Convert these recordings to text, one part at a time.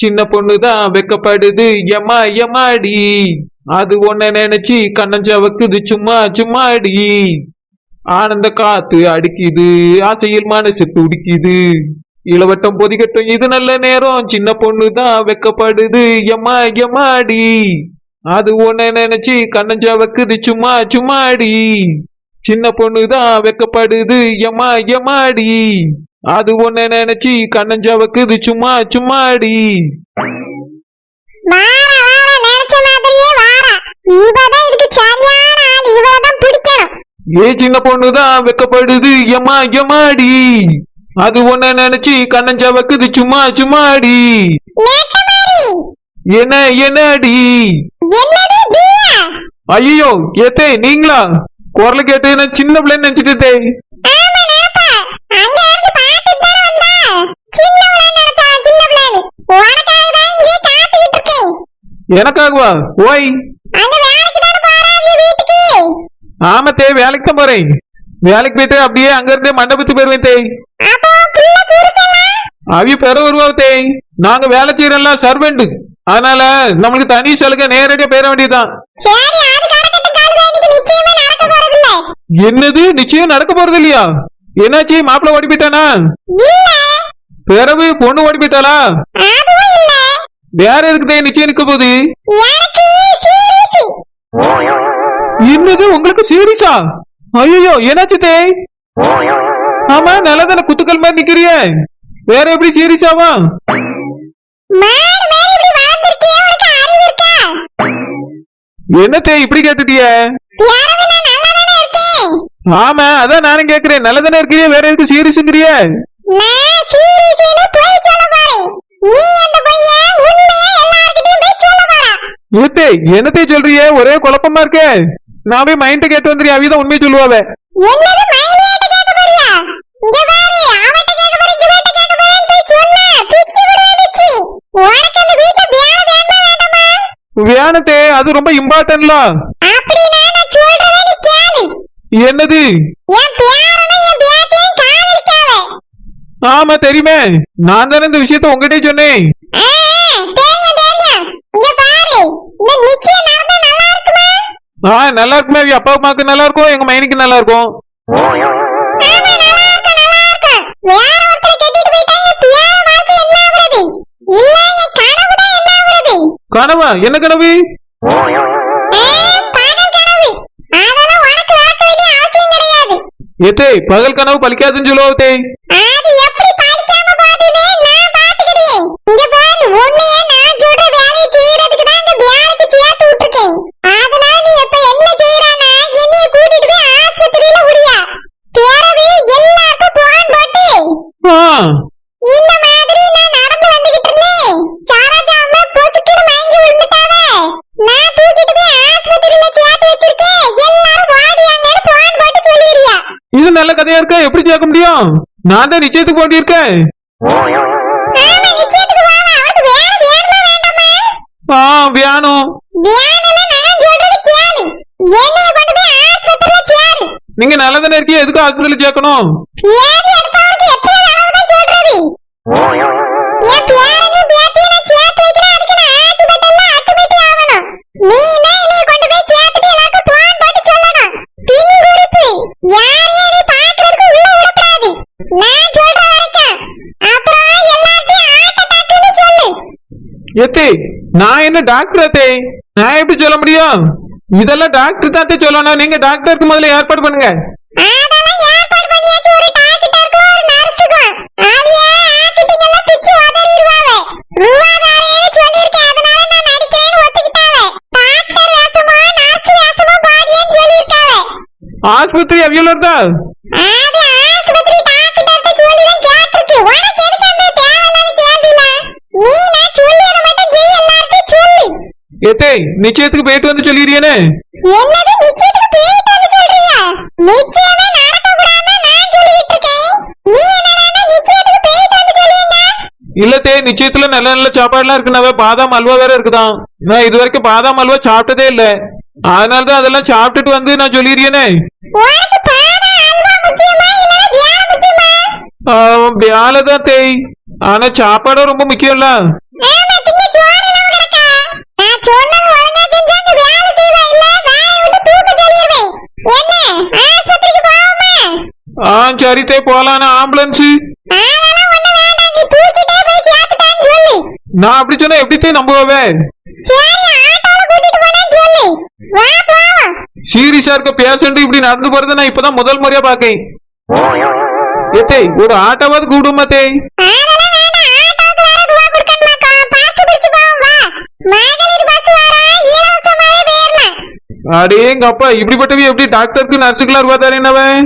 சின்ன பொண்ணுதான் வெக்கப்படுது. எம்மா எம்மாடி அது ஒன்ன நினைச்சு கண்ணஞ்சவக்குது சும்மா சும்மாடி. ஆனந்த காத்து அடிக்குது. ஆசையில் மனசு துடிக்குது. இளவட்டம் பொதிகட்டும். இது நல்ல நேரம். சின்ன பொண்ணுதான் வெக்கப்படுது. எம்மா எம்மாடி அது ஒன்ன நினைச்சு கண்ணஞ்சவக்குது சும்மா சும்மாடி. சின்ன பொண்ணுதான் வெக்கப்படுது. எம்மா எம்மாடி அது ஒன்ன நினைச்சு கண்ணஞ்சவக்குது சும்மா சும்மாடி ஏ சின்ன பொண்ணுதான் வெக்கப்படுது. எம்மா எம்மாடி அது ஒன்ன நினைச்சு கண்ணஞ்சவக்குது சும்மா சும்மாடி என்ன என்னடி என்னது நீயா ஐயோ ஏத்தே நீங்களா? குரல் கேட்டு நான் சின்ன பிள்ளைன்னு நினைச்சிட்டே ஆமா நினைப்பா அங்க இருந்து பாத்துட்டு தானே வந்தா சின்ன பிள்ளை நினைச்சா சின்ன பிள்ளைன்னு உனக்காக தான் இங்கே காத்துக்கிட்டு இருக்கேன் எனக்காகவா? ஓய் அவ ஆமாத்தே வேலைக்கு தான் போறேன். வேலைக்கு போயிட்டு அப்படியே அங்க இருந்தே மண்டபத்து போயிருவேன் தேய் அவிய பெற வருவாங்க தேய் நாங்க வேலை செய்யறோம்ல சர்வெண்ட் அதனால நம்மளுக்கு தனி சலுகை நேரடியா பேர வேண்டியதுதான். என்னது? நிச்சயம் நடக்க போறது இல்லையா என்னாச்சு? மாப்பிள்ள ஓடி போயிட்டானா? பிறவு பொண்ணு ஓடி போயிட்டாளா? வேற எதுக்கு தேய் நிச்சயம் நிக்க போகுது என்னது உங்களுக்கு சீரியஸா ஐயோ என்னாச்சு தேய் ஆமா நல்லதான குத்துக்கள் மாதிரி நிக்கிறிய. வேற எப்படி சீரியஸாவா மாடு இப்படி கேட்டுட்டிய? நல்லா தானே ஆமா அதான் நானும் கேக்குறேன். நல்லதானே இருக்கிறிய வேற எதுக்கு சீரியஸ்ங்கிறிய நான் சீரியஸ்னு போய் சொல்ல போறேன். ஏத்தே என்னத்தே சொல்றிய? ஒரே குழப்பமா இருக்கே. நான் போய் மைண்ட கேட்டு வந்துறியா அவிதான் உண்மையை சொல்லுவாவ. வேணத்தே அது ரொம்ப இம்பார்ட்டன்ட்ல என்னது? ஆமா தெரியுமே. நான் தானே இந்த விஷயத்த உங்ககிட்டயே சொன்னேன் ஆ, தெரியும் தெரியும் இங்க பாரு இந்த நிச்சயம் நடந்தா நல்லா இருக்குமா ஆ நல்லா இருக்குமே அப்பா அம்மாக்கு நல்லா இருக்கும் எங்க மைனிக்கு நல்லா இருக்கும் ஆமா நல்லா இருக்கும் நல்லா இருக்கும் வேற ஒருத்தரை கட்டிட்டு போயிட்டா என் பியார வாழ்க்கை என்ன ஆகுறது இல்ல என் கனவு தான் என்ன ஆகுறது கனவா என்ன கனவு ஆ, பகல் கனவு அதெல்லாம் உனக்கு பார்க்க வேண்டிய அவசியம் கிடையாது ஏத்தே பகல் கனவு பலிக்காதுன்னு சொல்லுவாத்தே அது எப்படி பழிக்காம போகுதுன்னு நான் பாத்துக்கிட்டேன் இங்க பாரு உன்னையே நான் சொல்ற வேலையை செய்யறதுக்கு தான் இந்த வேலைக்கு சேர்த்து விட்டுருக்கேன் அதனால நீ இப்ப என்ன செய்யறானா என்னைய கூட்டிட்டு போய் ஆஸ்பத்திரியில விடியா பிறகு எல்லாருக்கும் புகான் போட்டு ஆ இந்த மாதிரி நான் நடந்து வந்துகிட்டு இருந்தேன் சாராஜா அம்மா பொசுக்குன்னு மயங்கி விழுந்துட்டாவ நான் தூக்கிட்டு போய் ஆஸ்பத்திரியில சேர்த்து வச்சிருக்கேன் எல்லாரும் ஓடியாங்கன்னு புகான் போட்டு சொல்லிடுறியா நல்ல கதையா இருக்கா? எப்படி சேர்க்க முடியும்? நான் தான் நிச்சயத்துக்கு போட்டிருக்கேன். ஆ நீங்க நல்லதானே இருக்கீங்க எதுக்கு ஹாஸ்பிட்டல் சேர்க்கணும்? ஏத்தே நான் என்ன டாக்டர் அத்தே? நான் எப்படி சொல்ல முடியும்? இதெல்லாம் டாக்டர் தான் சொல்லணும். நீங்க டாக்டருக்கு முதல்ல ஏற்பாடு பண்ணுங்க. அதெல்லாம் ஏற்பாடு பண்ணியாச்சு ஒரு டாக்டருக்கும் ஒரு நர்ஸுக்கும் அவிய ஆக்கிட்டிங் எல்லாம் பிச்சு உதறிடுவாங்க ரூபாதாரேன்னு சொல்லியிருக்கேன் அதனால நான் நடிக்கிறேன்னு ஒத்துக்கிட்டாவ டாக்டர் வேஷமோ நர்ஸ் வேஷமோ பாடியேன்னு சொல்லியிருக்காவ ஆஸ்பத்திரி அவியல இருந்தா அது ஆஸ்பத்திரி டாக்டர்கிட்ட சொல்லி தான் கேட்டிருக்கு உனக்கு எதுக்கு அந்த தேவையில்லாத கேள்வில நீ நான் சொல்லியதை மட்டும் செய் எல்லார்ட்டையும் சொல்லு ஏத்தே நிச்சயத்துக்கு போயிட்டு வந்து சொல்லிடுறியனே என்னது நிச்சயத்துக்கு போயிட்டு வந்து சொல்றியா? நிச்சயமே நடக்க கூடாதுன்னு நான் சொல்லிட்டு இருக்கேன். நீ என்னடா நிச்சயத்துக்கு போயிட்டு வந்து சொல்லிங்க இல்லத்தே நிச்சயத்துல நல்ல நல்ல சாப்பாடுலாம் இருக்குனாவே பாதாம் அல்வா வேற இருக்குதான். நான் இது வரைக்கும் பாதாம் அல்வா சாப்பிட்டதே இல்ல. அதனால தான் அதெல்லாம் சாப்பிட்டுட்டு வந்து நான் சொல்லிடுறியனே உனக்கு பாதம் அல்வா முக்கியமா இல்லனா தியானம் முக்கியமா? வேலை தான் தேய் ஆனா சாப்பாடும் ரொம்ப முக்கியம்ல. ஆ சரி தே போலாம் ஆம்புலன்ஸ் நான் அப்படி சொன்னா எப்படி தே நம்புவே சரி ஆட்டோல கூட்டிட்டு போனேன்னு சொல்லு. வா போவோம் சீரியஸா இருக்க பேஷண்ட் இப்படி நடந்து போறதை நான் இப்பதான் முதல் முறையா பாக்கேன் ஏத்தே ஒரு ஆட்டோவாது கூடுமா தே அதெல்லாம் வேண்டாம் ஆட்டோக்கு வேற ரூபா கொடுக்கணுமாக்கா பாத்து பிடிச்சு போவோம் வா. மகளிர் பஸ் வர இலவசமாவே போயிடலாம். அடேங்க அப்பா இப்படிப்பட்டவி எப்படி டாக்டருக்கு நர்ஸுக்கெல்லாம் ரூபா தரேனவன்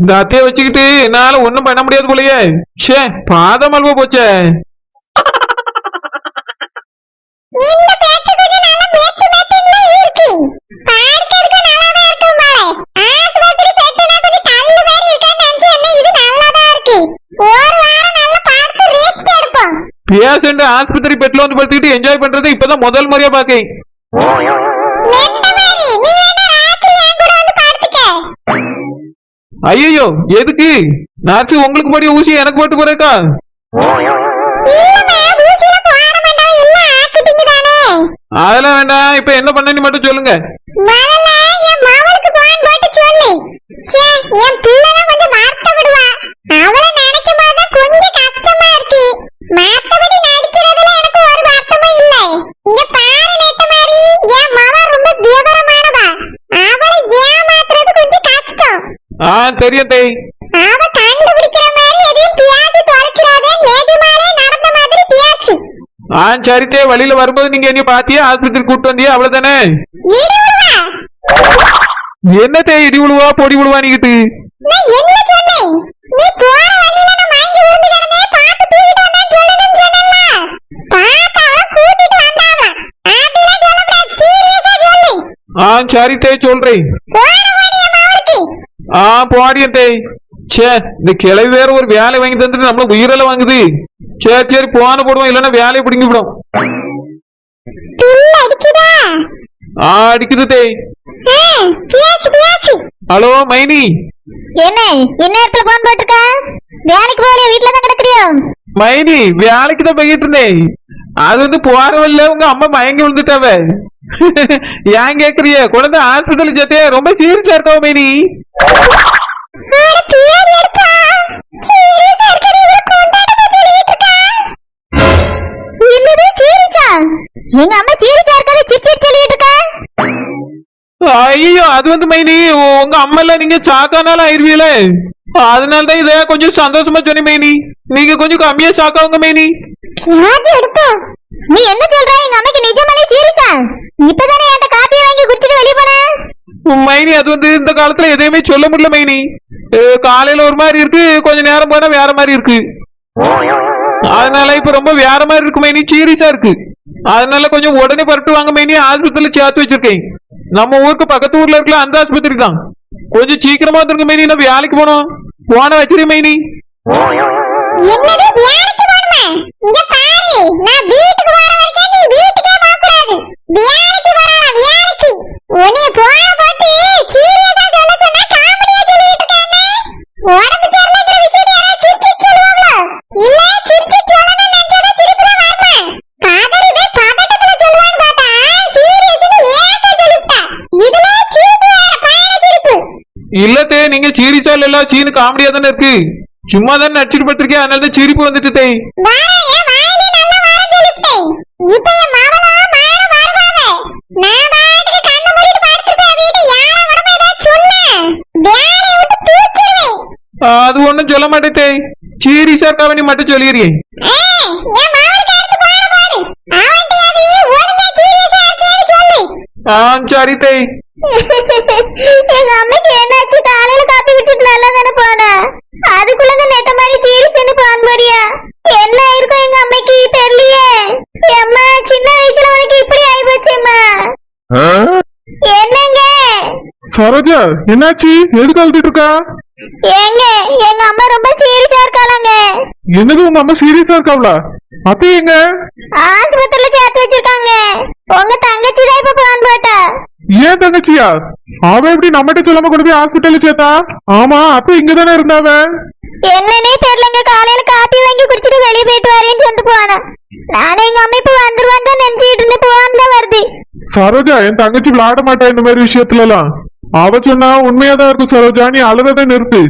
இந்த அத்தையை வச்சுக்கிட்டு என்னால ஒண்ணும் பண்ண முடியாது போலயே. ஷே பாதம் அல்வா போச்சே. பேஷண்ட் ஆஸ்பத்திரி பெட்ல வந்து படுத்துக்கிட்டு என்ஜாய் பண்றது இப்பதான் முதல் முறையா பாக்கேன் ஐயோ எதுக்கு? நர்ஸ் உங்களுக்கு போடிய ஊசி எனக்கு போட்டு போறேக்கா. போட அதெல்லாம் வேண்டாம் இப்ப என்ன பண்ணேன்னு மட்டும் சொல்லுங்க முதல்ல என் மவளுக்கு போன் போட்டு சொல்லு ச்சே என் பிள்ளைதான் கொஞ்சம் வருத்தப்படுவா அவளை நினைக்கும் போது கொஞ்சம் கஷ்டமா இருக்கு மத்தபடி நடிக்கிறதுல எனக்கு ஒரு வருத்தமும் இல்ல இங்க பாரு நேத்த மாதிரி என் மவ ரொம்ப விவரமானவா அவளை ஏமாத்துறது கொஞ்சம் கஷ்டம் ஆ தெரியும் தேய். அவ கண்டுபிடிக்கிற மாதிரி எதையும் பியாசி தொலைச்சிடாதே நிஜமாலே நடந்த மாதிரி பியாசு ஆ சரி தே வழியில வரும்போது நீங்க என்ன பாத்தியா? ஆஸ்பத்திரி கூட்டு வந்தியா? அவ்வளவுதானே? என்ன தே இடி விழுவா பொடி விழுவா நீக்கிட்டு ஆ சரி தே சொல்றேன். ஆ போடியன் தேய் சே இந்த கிளவி வேற ஒரு வேலை வாங்கி தந்துட்டு நம்மள உயிரெல்லாம் வாங்குது சரி சரி போன போடுவோம் இல்லைன்னா வேலையை பிடிங்கி விடும் ஆ அடிக்குது பியாசு ஹலோ மைனி என்ன என்ன இடத்துல போன் போட்டிருக்க வேலைக்கு போகலையா வீட்டுல தான் கிடக்குறியோ மைனி வேலைக்கு தான் போய்கிட்டு இருந்தேன் அது வந்து போற வழியில உங்க அம்மா மயங்கி விழுந்துட்டாவ ஏன் கேக்குறிய? குழந்தை ஹாஸ்பிட்டல் சேர்த்தே ரொம்ப சீரியஸா மைனி? இருக்கா சீரியஸா? எங்க அம்மா சீரியஸா இருக்காது சொல்லிட்டு இருக்கா? ஐயோ அது வந்து மைனி உங்க அம்மா எல்லாம் நீங்க சாக்கானால ஆயிருவீல அதனால தான் இதை கொஞ்சம் சந்தோஷமா சொன்னேன் மைனி. நீங்க கொஞ்சம் கம்மியா சாக்காவுங்க மைனி. நீ என்ன சொல்ற? எங்க அம்மைக்கு நிஜமாலே சீரியஸா? இப்பதானே என்கிட்ட காப்பியை வாங்கி குடிச்சிட்டு வெளிய போன? மைனி அது வந்து இந்த காலத்துல எதையுமே சொல்ல முடியல மைனி. காலையில ஒரு மாதிரி இருக்கு கொஞ்ச நேரம் போனா வேற மாதிரி இருக்கு. அதனால இப்ப ரொம்ப வேற மாதிரி இருக்கு மைனி. சீரியஸா இருக்கு. அதனால கொஞ்சம் உடனே பரட்டு வாங்க மைனி. ஆஸ்பத்திரியில சேர்த்து வச்சிருக்கேன். நம்ம ஊருக்கு பக்கத்து ஊர்ல இருக்கல அந்த ஆஸ்பத்திரி தான். கொஞ்சம் சீக்கிரமா வந்துருங்க மைனி. நான் வேலைக்கு போனோம். போன வச்சிரு மைனி. என்னது வேலைக்கு போணுமா இங்க பாரு நான் வீட்டுக்கு போற வரைக்கும் நீ வீட்டுக்கே போக கூடாது வேலைக்கு போறா வேலைக்கு உன்னை போன போட்டு சீரியஸா சொல்ல சொன்னா காமெடியா சொல்லிட்டு இருக்கானே உடம்பு சரியில்லைங்கிற விஷயத்தை யாராவது சிரிச்சு சொல்லுவாங்களோ இல்ல சிரிச்சு சொல்லணும்னு நினைச்சா சிரிப்பு தான் வருமா பதறி போய் பதட்டத்துல சொல்லுவான்னு பார்த்தா சீரியஸ்னு ஏன் சொல்லிவிட்டா இதுல சிரிப்பு வேற பயண சிரிப்பு இல்லத்தே நீங்க சீரியஸா இல்ல சீனு காமெடியா தானே இருக்கு. சும்மா தானே நடிச்சிட்டு பட்டிருக்கேன் அதனால தான் சிரிப்பு வந்துட்டு தூக்கிடுவேன். அது ஒண்ணும் சொல்ல மாட்டேன் தேய் சீரியஸா இருக்காவ நீ மட்டும் சொல்லிடுறேன். ஆ சரி எங்க அம்மைக்கு காப்பி குடிச்சிட்டு நல்லா தானே போனா? அதுக்குள்ள இந்த நெட்ட மாதிரி சீரியஸ்னு போன் போறியா என்ன ஆயிருக்கும் எங்க அம்மைக்கு தெரியலையே. அம்மா சின்ன வயசுல உனக்கு இப்படி ஆயி போச்சேம்மா என்னங்க? சரோஜா என்னாச்சு? எதுக்கு அழுதுட்டு இருக்கா? ஏங்க எங்க அம்மா ரொம்ப சீரியஸா இருக்காளாங்க. என்னது உங்க அம்மா சீரியஸா இருக்காவளா? அத்தை எங்க? ஆஸ்பத்திரியில சேர்த்து வச்சிருக்காங்க. உங்க தங்கச்சி தான் இப்ப போன் போட்டா. ஏன் தங்கச்சியா? அவ எப்படி நம்மகிட்ட சொல்லாம கொண்டு போய் ஹாஸ்பிட்டல்ல சேர்த்தா? ஆமா அப்ப இங்க தானே இருந்தாவ? என்னன்னே தெரியலங்க. காலையில காப்பி வாங்கி குடிச்சிட்டு வெளியே போயிட்டு வரேன்னு சொல்லிட்டு போனா நானும் எங்க அம்மா இப்ப வந்துருவான் தான் நினைச்சிட்டு இருந்தேன். போன் தான் வருது. சரோஜா என் தங்கச்சி விளையாட மாட்டா இந்த மாதிரி விஷயத்துல எல்லாம் அவ சொன்னா உண்மையாதான் இருக்கும் சரோஜா. நீ அழுறதை நிறுத்து.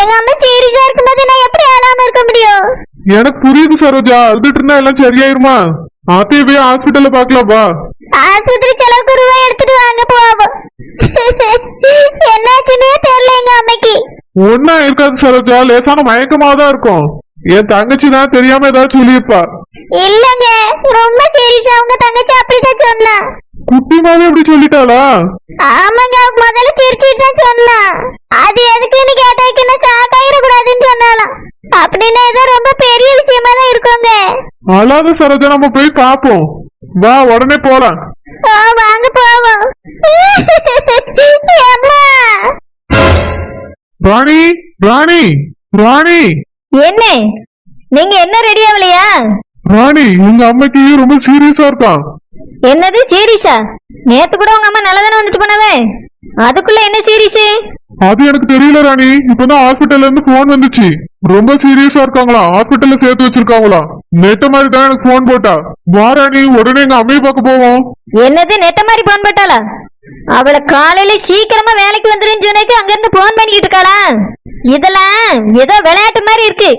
எங்க அம்மா சீரியஸா இருக்கும்போது நான் எப்படி அழாம இருக்க முடியும்? எனக்கு புரியுது சரோஜா. அழுதுட்டு இருந்தா எல்லாம் சரியாயிருமா? அத்தைய போய் ஹாஸ்பிட்டல்ல பாக்கலாம் வா. ஆஸ்பத்திரி செலவுக்கு ரூபாய் எடுத்துட்டு வாங்க போவோம் என்னாச்சுன்னே தெரியல எங்க அம்மைக்கு ஒன்னா இருக்காது சரோஜா. லேசான மயக்கமா தான் இருக்கும். என் தங்கச்சி தான் தெரியாம ஏதாவது சொல்லியிருப்பா. இல்லங்க. ரொம்ப சீரியஸா உங்க தங்கச்சி அப்படிதான் சொன்னா. குட்டி மாதிரி எப்படி சொல்லிட்டாளா? ஆமாங்க. அவங்க முதல்ல சிரிச்சிட்டு தான் சொன்னா. அது எதுக்குன்னு கேட்டாக்கு நான் சாக்காயிட கூடாதுன்னு சொன்னாலாம் அப்படின்னு ஏதோ ரொம்ப பெரிய விஷயமா தான் இருக்குங்க. அழாத சரோஜா நம்ம போய் பாப்போம் வா உடனே போலாம். ஆ, வாங்க போவோம். ராணி ராணி ராணி. என்ன நீங்க என்ன ரெடி ஆகலையா? ராணி எங்க அம்மைக்கு ரொம்ப சீரியஸா இருக்கான் என்னது சீரியஸா நேத்து கூட உங்க அம்மா நல்லதானே வந்துட்டு போனவே? அதுக்குள்ள என்ன சீரியஸ் அது எனக்கு தெரியல ராணி. இப்பதான் ஹாஸ்பிட்டல்ல இருந்து போன் வந்துச்சு. ரொம்ப சீரியஸா இருக்காங்களா? ஹாஸ்பிட்டல்ல சேர்த்து வச்சிருக்காங்களா? நெட்ட மாதிரி தான் எனக்கு போன் போட்டா. வா ராணி உடனே எங்க அம்மையை பார்க்க போவோம். என்னது நெட்ட மாதிரி போன் போட்டாளா? அவளை காலையில சீக்கிரமா வேலைக்கு வந்துருன்னு சொன்னதுக்கு அங்க இருந்து போன் பண்ணிக்கிட்டு இருக்காளா? இதெல்லாம் ஏதோ விளையாட்டு மாதிரி இருக்கு.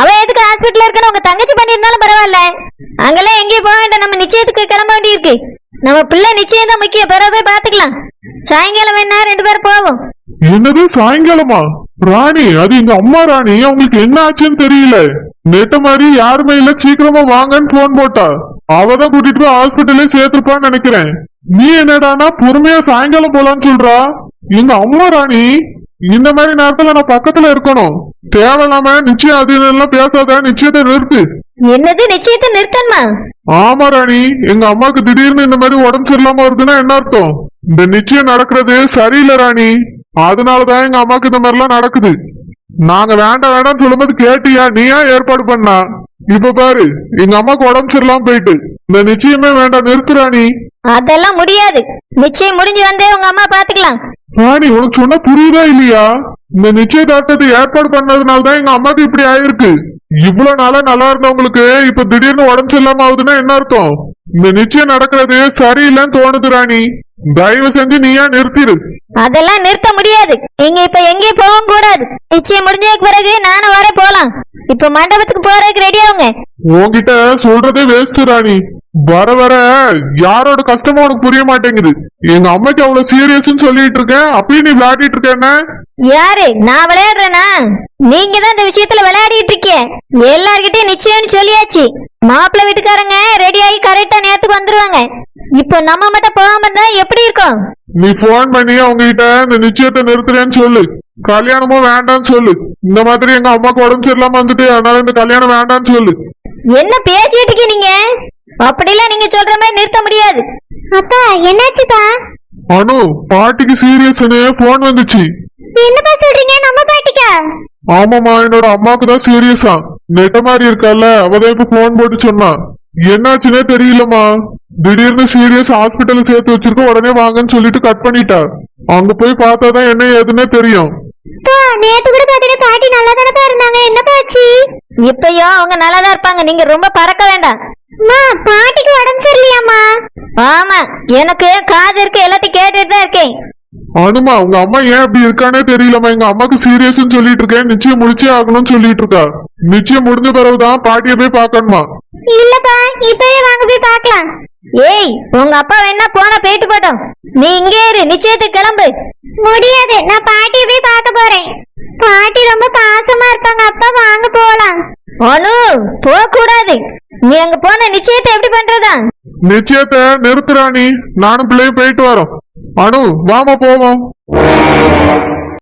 அவ எதுக்கு ஹாஸ்பிட்டல் இருக்கணும் உங்க தங்கச்சி பண்ணியிருந்தாலும் பரவாயில்ல. அங்கெல்லாம் எங்கேயும் போக வேண்டாம். நம்ம நிச்சயத்துக்கு கிளம்ப வேண்டியிருக்கு. நம்ம பிள்ளை நிச்சயம் தான் முக்கியம். பிறகு போய் பாத்துக்கலாம் சாயங்காலம் வேணா ரெண்டு பேரும் போவோம். என்னது? சாயங்காலமா? ராணி அது எங்க அம்மா ராணி. அவங்களுக்கு என்ன ஆச்சுன்னு தெரியல. நேட்ட மாதிரி யாருமே இல்ல. சீக்கிரமா வாங்கன்னு போன் போட்டா. அவதான் கூட்டிட்டு போய் ஹாஸ்பிட்டல்லே சேர்த்திருப்பான்னு நினைக்கிறேன். நீ என்னடானா பொறுமையா சாயங்காலம் போலான்னு சொல்றா? எங்க அம்மா ராணி இந்த மாதிரி நேரத்துல நான் பக்கத்துல இருக்கணும். தேவையில்லாம நிச்சயம் அது இதெல்லாம் பேசாத நிச்சயத்தை நிறுத்து. என்னது நிச்சயத்தை நிறுத்தணுமா? ஆமா ராணி எங்க அம்மாக்கு திடீர்னு இந்த மாதிரி உடம்பு சரியில்லாம வருதுன்னா என்ன அர்த்தம்? இந்த நிச்சயம் நடக்கிறது சரியில்லை ராணி. அதனாலதான் எங்க அம்மாக்கு இந்த மாதிரி எல்லாம் நடக்குது. நாங்க வேண்டாம் வேண்டாம்னு சொல்லும்போது கேட்டியா நீயா ஏற்பாடு பண்ணா? இப்ப பாரு எங்க அம்மாக்கு உடம்பு சரியில்லாம போயிட்டு. இந்த நிச்சயமே வேண்டாம் நிறுத்து ராணி. அதெல்லாம் முடியாது. நிச்சயம் முடிஞ்சு வந்தே உங்க அம்மா பாத்துக்கலாம். ராணி உனக்கு சொன்னா புரியுதா இல்லையா? இந்த நிச்சயதார்த்தத்தை ஏற்பாடு பண்ணதுனால தான் எங்க அம்மாக்கு இப்படி ஆயிருக்கு. இவ்வளவு நாளா நல்லா இருந்தவங்களுக்கு இப்ப திடீர்னு உடம்பு சரியில்லாம ஆகுதுன்னா என்ன அர்த்தம்? இந்த நிச்சயம் நடக்கிறது சரியில்லைன்னு தோணுது ராணி. தயவு செஞ்சு நீயா நிறுத்திடு அதெல்லாம் நிறுத்த முடியாது. நீங்க இப்ப எங்கேயும் போகவும் கூடாது. நிச்சயம் முடிஞ்சதுக்கு பிறகு நானும் வர போலாம். இப்ப மண்டபத்துக்கு போறதுக்கு ரெடி ஆகுங்க உன்கிட்ட சொல்றதே வேஸ்ட் ராணி. வர வர யாரோட கஷ்டமும் உனக்கு புரிய மாட்டேங்குது. எங்க அம்மைக்கு அவ்வளவு சீரியஸ்னு சொல்லிட்டு இருக்கேன் அப்பயும் நீ விளையாடிட்டு இருக்க என்ன? யாரு? நான் விளையாடுறேனா? நீங்க தான் இந்த விஷயத்துல விளையாடிட்டு இருக்கீங்க. எல்லார்கிட்டயும் நிச்சயம்னு சொல்லியாச்சு. மாப்பிள்ளை வீட்டுக்காரங்க ரெடி ஆகி கரெக்டா நேரத்துக்கு வந்துருவாங்க. இப்போ நம்ம மட்டும் போகாம இருந்தா எப்படி இருக்கும்? நீ போன் பண்ணி அவங்க கிட்ட இந்த நிச்சயத்தை நிறுத்துறேன்னு சொல்லு. கல்யாணமும் வேண்டாம்னு சொல்லு. இந்த மாதிரி எங்க அம்மாக்கு உடம்பு சரியில்லாம வந்துட்டு அதனால இந்த கல்யாணம் வேண்டாம்னு சொல்லு. என்ன பேசிட்டு இருக்கீங்க அப்படிலாம் நீங்க சொல்ற மாதிரி நிறுத்த முடியாது. அப்பா என்னாச்சுப்பா? அனு பாட்டிக்கு சீரியஸ்னு போன் வந்துச்சு. என்னப்பா சொல்றீங்க? நம்ம பாட்டிக்கா? ஆமாமா என்னோட அம்மாக்கு தான் சீரியஸா நெட்ட மாதிரி இருக்கல்ல அவதான் இப்ப போன் போட்டு சொன்னா. என்னாச்சுன்னே தெரியலம்மா. திடீர்னு சீரியஸ் ஹாஸ்பிட்டல் சேர்த்து வச்சிருக்க உடனே வாங்கன்னு சொல்லிட்டு கட் பண்ணிட்டா. அங்க போய் பார்த்தாதான் என்ன ஏதுன்னே தெரியும். பா நேத்து கூட பாத்தீங்கன்னா பாட்டி நல்லா தானே இருந்தாங்க. என்னப்பா ஆச்சு? இப்பயோ அவங்க நல்லா தான் இருப்பாங்க. நீங்க ரொம்ப பறக்க வேண்டாம். அம்மா பாட்டிக்கு உடம்பு சரியில்லையாம்மா? ஆமா எனக்கு காது இருக்கு எல்லாத்தையும் கேட்டுட்டு தான் இருக்கேன். அனுமா உங்க அம்மா ஏன் அப்படி இருக்கானே தெரியலம்மா. எங்க அம்மாக்கு சீரியஸ்னு சொல்லிட்டு இருக்கேன். நிச்சயம் முடிச்சே ஆகணும்னு சொல்லிட்டு இருக்கா. நிச்சயம் முடிஞ்ச பிறகுதான் பாட்டியை போய் பார்க்கணுமா? இல்லப்பா இப்பவே வாங்க போய் பார்க்கலாம். ஏய் உங்க அப்பா வேணா போனா போயிட்டு போட்டோம் நீ இங்கே இரு நிச்சயத்துக்கு கிளம்பு. முடியாது நான் பாட்டியை போய் பார்க்க போறேன். பாட்டி ரொம்ப பாசமா இருப்பாங்க அப்பா வாங்க போலாம். அனு போக கூடாது நீ அங்க போன நிச்சயத்தை எப்படி பண்றதா? நிச்சயத்தை நிறுத்துறாணி நானும் பிள்ளையும் போயிட்டு வரோம். அனு வாமா போவோம்.